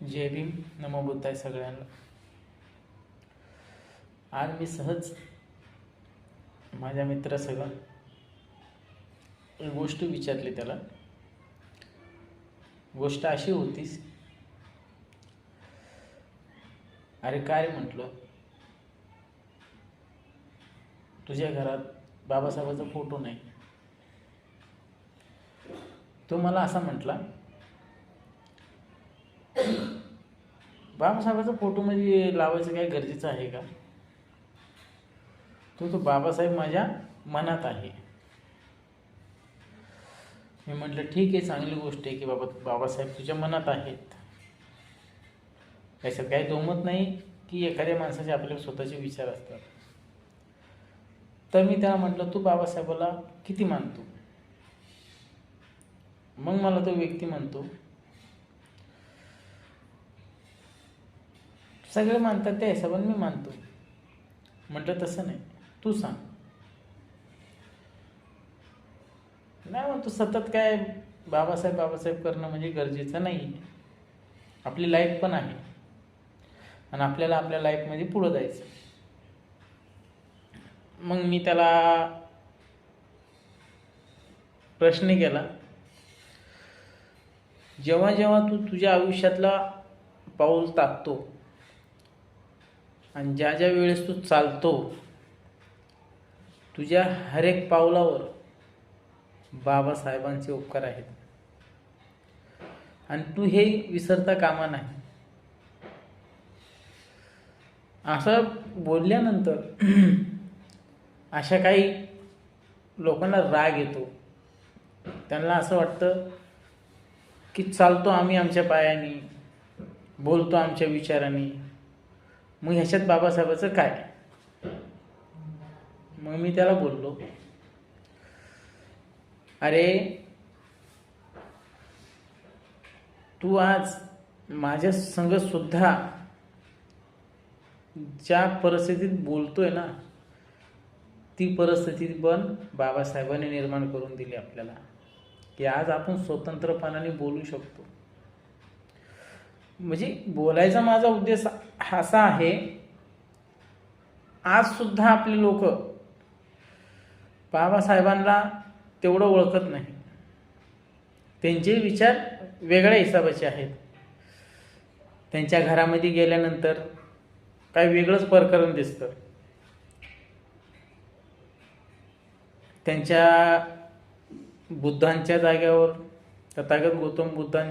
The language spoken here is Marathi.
जय भीम. नमो बुद्धाय सगळ्यांना. आज मी सहज माझ्या मित्रासह सगळं गोष्ट विचारली त्याला. गोष्ट अशी होतीस अरे काय म्हटलं? तुझ्या घरात बाबासाहेबाचा फोटो नाही. तो मला असा म्हटला बाबासाहेबाचा फोटो म्हणजे लावायचं काय गरजेचं आहे का? तो तो बाबासाहेब माझ्या मनात आहे. मी म्हटलं ठीक आहे चांगली गोष्ट आहे की बाबा बाबासाहेब तुझ्या मनात आहेत. याच्यात काही दोमत नाही की एखाद्या माणसाचे आपले स्वतःचे विचार असतात. तर मी त्याला म्हटलं तू बाबासाहेबाला किती मानतो? मग मला तो व्यक्ती म्हणतो सगळे मानतात त्या हिशोबाने मी मानतो. म्हटलं तसं नाही. तू सांग. नाही म्हणतो सतत काय बाबासाहेब बाबासाहेब करणं म्हणजे गरजेचं नाही. आपली लाईफ पण आहे. आणि आपल्याला आपल्या लाईफमध्ये पुढं जायचं मग मी त्याला प्रश्न केला जेव्हा जेव्हा तू तुझ्या आयुष्यातला पाऊल टाकतो आणि ज्या ज्या वेळेस तू चालतो तुझ्या हर एक पावलावर बाबासाहेबांचे उपकार आहेत. आणि तू हे विसरता कामा नाही. असं बोलल्यानंतर अशा काही लोकांना राग येतो. त्यांना असं वाटतं की चालतो आम्ही आमच्या पायाने बोलतो आमच्या विचाराने. मग ह्याच्यात बाबासाहेबाचं काय? मग मी त्याला बोललो. अरे तू आज माझ्या संग सुद्धा ज्या परिस्थितीत बोलतोय ना ती परिस्थिती पण बाबासाहेबांनी निर्माण करून दिली आपल्याला. की आज आपण स्वतंत्रपणाने बोलू शकतो. म्हणजे बोलायचा माझा उद्देश असा आहे. आज सुद्धा आपले लोक बाबासाहेबांना तेवढं ओळखत नाही. त्यांचे विचार वेगळ्या हिसाबाचे आहेत. त्यांच्या घरामध्ये गेल्यानंतर काही वेगळंच प्रकरण दिसतं. त्यांच्या बुद्धांच्या जाग्यावर तथागत गौतम बुद्धांच्या